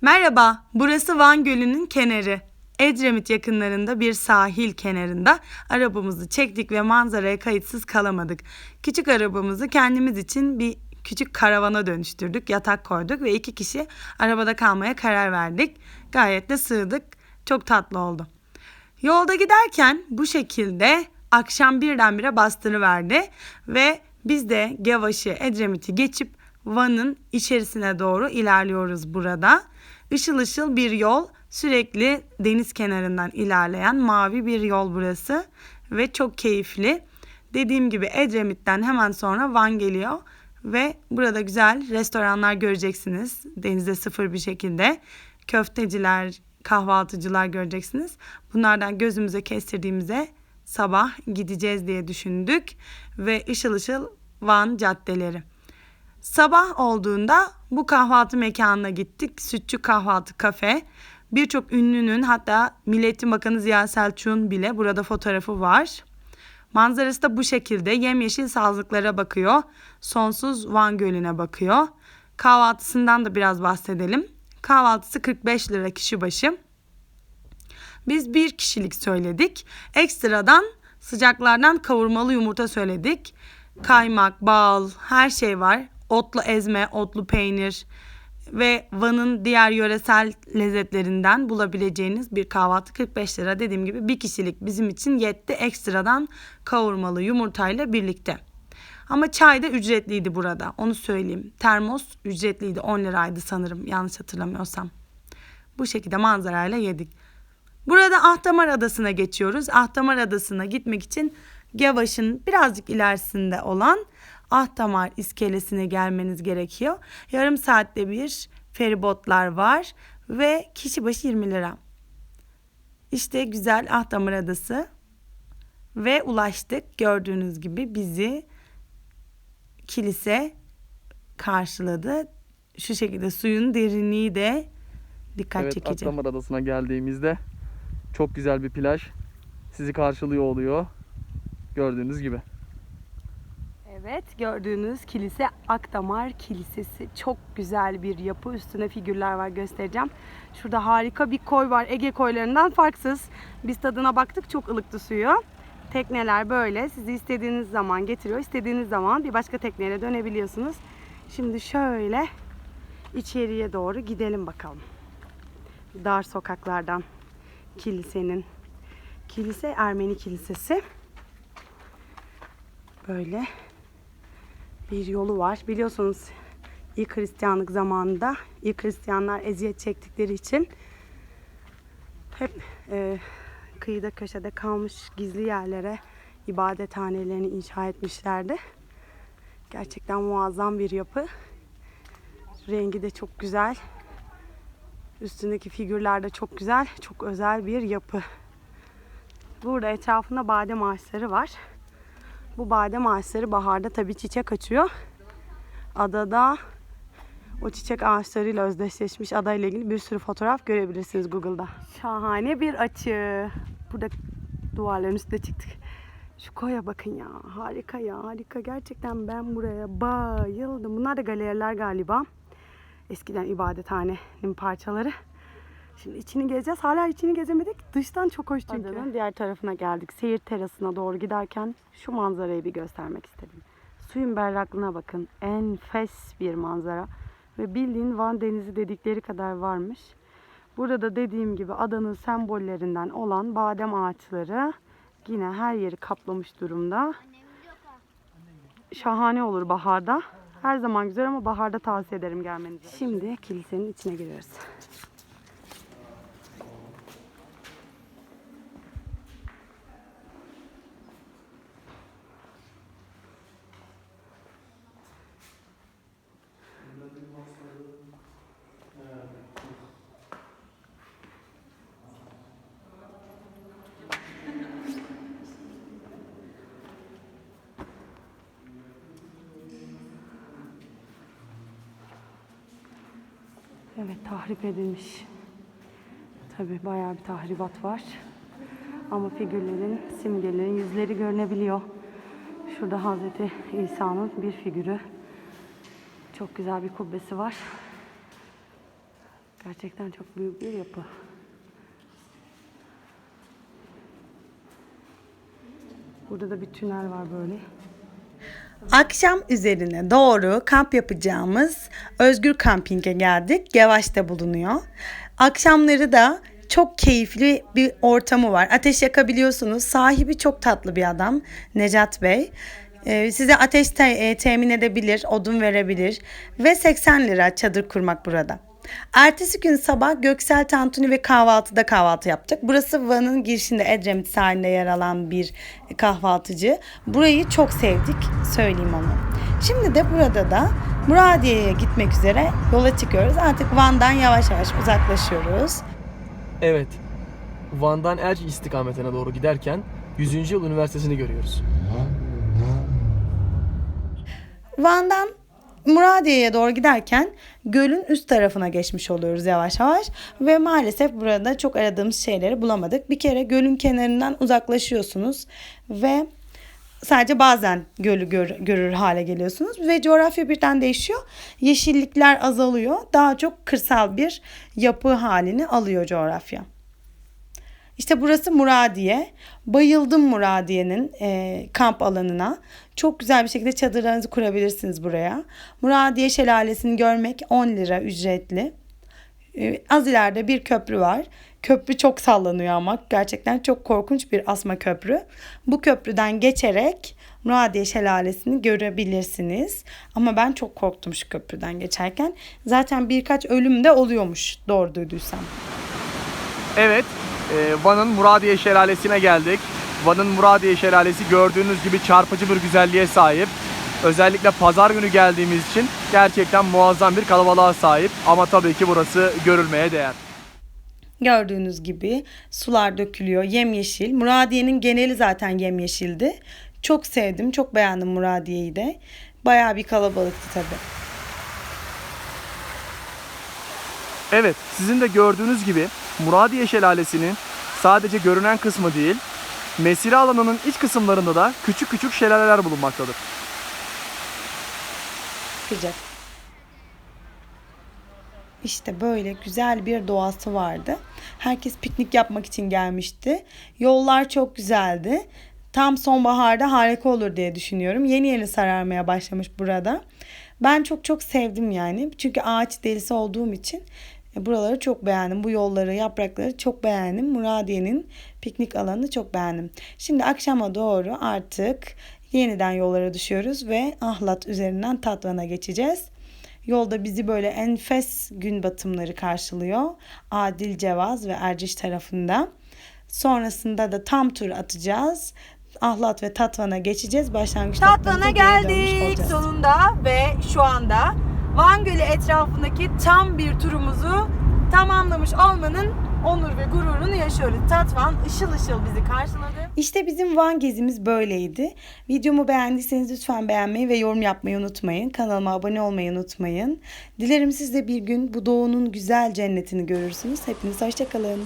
Merhaba, burası Van Gölü'nün kenarı. Edremit yakınlarında bir sahil kenarında arabamızı çektik ve manzaraya kayıtsız kalamadık. Küçük arabamızı kendimiz için bir küçük karavana dönüştürdük, yatak koyduk ve iki kişi arabada kalmaya karar verdik. Gayet de sığdık, çok tatlı oldu. Yolda giderken bu şekilde akşam birdenbire bastırıverdi ve biz de Gavaş'ı, Edremit'i geçip Van'ın içerisine doğru ilerliyoruz burada. Işıl ışıl bir yol, sürekli deniz kenarından ilerleyen mavi bir yol burası ve çok keyifli. Dediğim gibi Edremit'ten hemen sonra Van geliyor ve burada güzel restoranlar göreceksiniz. Denize sıfır bir şekilde. Köfteciler, kahvaltıcılar göreceksiniz. Bunlardan gözümüze kestirdiğimize sabah gideceğiz diye düşündük ve ışıl ışıl Van caddeleri. Sabah olduğunda bu kahvaltı mekanına gittik. Sütçü Kahvaltı Kafe. Birçok ünlünün hatta Milletin Bakanı Ziya Selçuk'un bile burada fotoğrafı var. Manzarası da bu şekilde yemyeşil sazlıklara bakıyor. Sonsuz Van Gölü'ne bakıyor. Kahvaltısından da biraz bahsedelim. Kahvaltısı 45 lira kişi başı. Biz bir kişilik söyledik. Ekstradan sıcaklardan kavurmalı yumurta söyledik. Kaymak, bal, her şey var. Otlu ezme, otlu peynir ve Van'ın diğer yöresel lezzetlerinden bulabileceğiniz bir kahvaltı 45 lira. Dediğim gibi bir kişilik bizim için yetti ekstradan kavurmalı yumurtayla birlikte. Ama çay da ücretliydi burada. Onu söyleyeyim. Termos ücretliydi. 10 liraydı sanırım yanlış hatırlamıyorsam. Bu şekilde manzarayla yedik. Burada Ahtamar Adası'na geçiyoruz. Ahtamar Adası'na gitmek için Gavaş'ın birazcık ilerisinde olan Ahtamar iskelesine gelmeniz gerekiyor. Yarım saatte bir feribotlar var ve kişi başı 20 lira. İşte güzel Ahtamar Adası ve ulaştık. Gördüğünüz gibi bizi kilise karşıladı. Şu şekilde suyun derinliği de dikkat evet, çekici. Akdamar Adası'na geldiğimizde çok güzel bir plaj sizi karşılıyor oluyor. Gördüğünüz gibi. Evet gördüğünüz kilise Akdamar Kilisesi. Çok güzel bir yapı. Üstüne figürler var göstereceğim. Şurada harika bir koy var. Ege koylarından farksız. Biz tadına baktık çok ılıktı suyu. Tekneler böyle. Sizi istediğiniz zaman getiriyor. İstediğiniz zaman bir başka tekneyle dönebiliyorsunuz. Şimdi şöyle içeriye doğru gidelim bakalım. Dar sokaklardan kilisenin. Kilise Ermeni Kilisesi. Böyle bir yolu var. Biliyorsunuz ilk Hristiyanlık zamanında ilk Hristiyanlar eziyet çektikleri için hep e, kıyıda köşede kalmış gizli yerlere ibadethanelerini inşa etmişlerdi. Gerçekten muazzam bir yapı. Rengi de çok güzel. Üstündeki figürler de çok güzel. Çok özel bir yapı. Burada etrafında badem ağaçları var. Bu badem ağaçları baharda tabii çiçek açıyor. Adada o çiçek ağaçlarıyla özdeşleşmiş adayla ilgili bir sürü fotoğraf görebilirsiniz Google'da. Şahane bir açı. Burada duvarların üstüne çıktık. Şu koya bakın ya. Harika ya. Harika. Gerçekten ben buraya bayıldım. Bunlar da galeriler galiba. Eskiden ibadethanenin parçaları. Şimdi içini gezeceğiz. Hala içini gezemedik. Dıştan çok hoş çünkü. Adanın diğer tarafına geldik. Seyir terasına doğru giderken şu manzarayı bir göstermek istedim. Suyun berraklığına bakın. Enfes bir manzara. Ve bildiğin Van Denizi dedikleri kadar varmış. Burada da dediğim gibi adanın sembollerinden olan badem ağaçları yine her yeri kaplamış durumda. Şahane olur baharda. Her zaman güzel ama baharda tavsiye ederim gelmenizi. Şimdi kilisenin içine giriyoruz. Evet tahrip edilmiş. Tabi bayağı bir tahribat var. Ama figürlerin, simgelerin yüzleri görünebiliyor. Şurada Hazreti İsa'nın bir figürü. Çok güzel bir kubbesi var. Gerçekten çok büyük bir yapı. Burada da bir tünel var böyle. Akşam üzerine doğru kamp yapacağımız Özgür Kamping'e geldik. Yavaş'ta bulunuyor. Akşamları da çok keyifli bir ortamı var. Ateş yakabiliyorsunuz. Sahibi çok tatlı bir adam Necat Bey. Ee, size ateş te- e, temin edebilir, odun verebilir ve 80 lira çadır kurmak burada. Ertesi gün sabah Göksel Tantuni ve kahvaltıda kahvaltı yaptık. Burası Van'ın girişinde Edremit sahilinde yer alan bir kahvaltıcı. Burayı çok sevdik, söyleyeyim onu. Şimdi de burada da Muradiye'ye gitmek üzere yola çıkıyoruz. Artık Van'dan yavaş yavaş uzaklaşıyoruz. Evet. Van'dan Erci istikametine doğru giderken 100. Yıl Üniversitesi'ni görüyoruz. Van'dan Muradiye'ye doğru giderken gölün üst tarafına geçmiş oluyoruz yavaş yavaş ve maalesef burada çok aradığımız şeyleri bulamadık. Bir kere gölün kenarından uzaklaşıyorsunuz ve sadece bazen gölü gör- görür hale geliyorsunuz ve coğrafya birden değişiyor. Yeşillikler azalıyor. Daha çok kırsal bir yapı halini alıyor coğrafya. İşte burası Muradiye. Bayıldım Muradiye'nin e, kamp alanına. Çok güzel bir şekilde çadırlarınızı kurabilirsiniz buraya. Muradiye Şelalesi'ni görmek 10 lira ücretli. E, az ileride bir köprü var. Köprü çok sallanıyor ama gerçekten çok korkunç bir asma köprü. Bu köprüden geçerek Muradiye Şelalesi'ni görebilirsiniz. Ama ben çok korktum şu köprüden geçerken. Zaten birkaç ölüm de oluyormuş doğru duyduysam. Evet, e, Van'ın Muradiye Şelalesi'ne geldik. Van'ın Muradiye Şelalesi gördüğünüz gibi çarpıcı bir güzelliğe sahip. Özellikle pazar günü geldiğimiz için gerçekten muazzam bir kalabalığa sahip. Ama tabii ki burası görülmeye değer. Gördüğünüz gibi sular dökülüyor. Yemyeşil. Muradiye'nin geneli zaten yemyeşildi. Çok sevdim. Çok beğendim Muradiye'yi de. Bayağı bir kalabalıktı tabii. Evet, sizin de gördüğünüz gibi Muradiye Şelalesi'nin sadece görünen kısmı değil, mesire alanının iç kısımlarında da küçük küçük şelaleler bulunmaktadır. Sıcak. İşte böyle güzel bir doğası vardı. Herkes piknik yapmak için gelmişti. Yollar çok güzeldi. Tam sonbaharda harika olur diye düşünüyorum. Yeni yeni sararmaya başlamış burada. Ben çok çok sevdim yani. Çünkü ağaç delisi olduğum için buraları çok beğendim. Bu yolları, yaprakları çok beğendim. Muradiye'nin piknik alanını çok beğendim. Şimdi akşama doğru artık yeniden yollara düşüyoruz ve Ahlat üzerinden Tatvan'a geçeceğiz. Yolda bizi böyle enfes gün batımları karşılıyor. Adil Cevaz ve Erciş tarafında. Sonrasında da tam tur atacağız. Ahlat ve Tatvan'a geçeceğiz. Başlangıç Tatvan'a geldik sonunda ve şu anda Van Gölü etrafındaki tam bir turumuzu tamamlamış olmanın onur ve gururunu yaşıyoruz. Tatvan ışıl ışıl bizi karşıladı. İşte bizim Van gezimiz böyleydi. Videomu beğendiyseniz lütfen beğenmeyi ve yorum yapmayı unutmayın. Kanalıma abone olmayı unutmayın. Dilerim siz de bir gün bu doğunun güzel cennetini görürsünüz. Hepiniz hoşçakalın.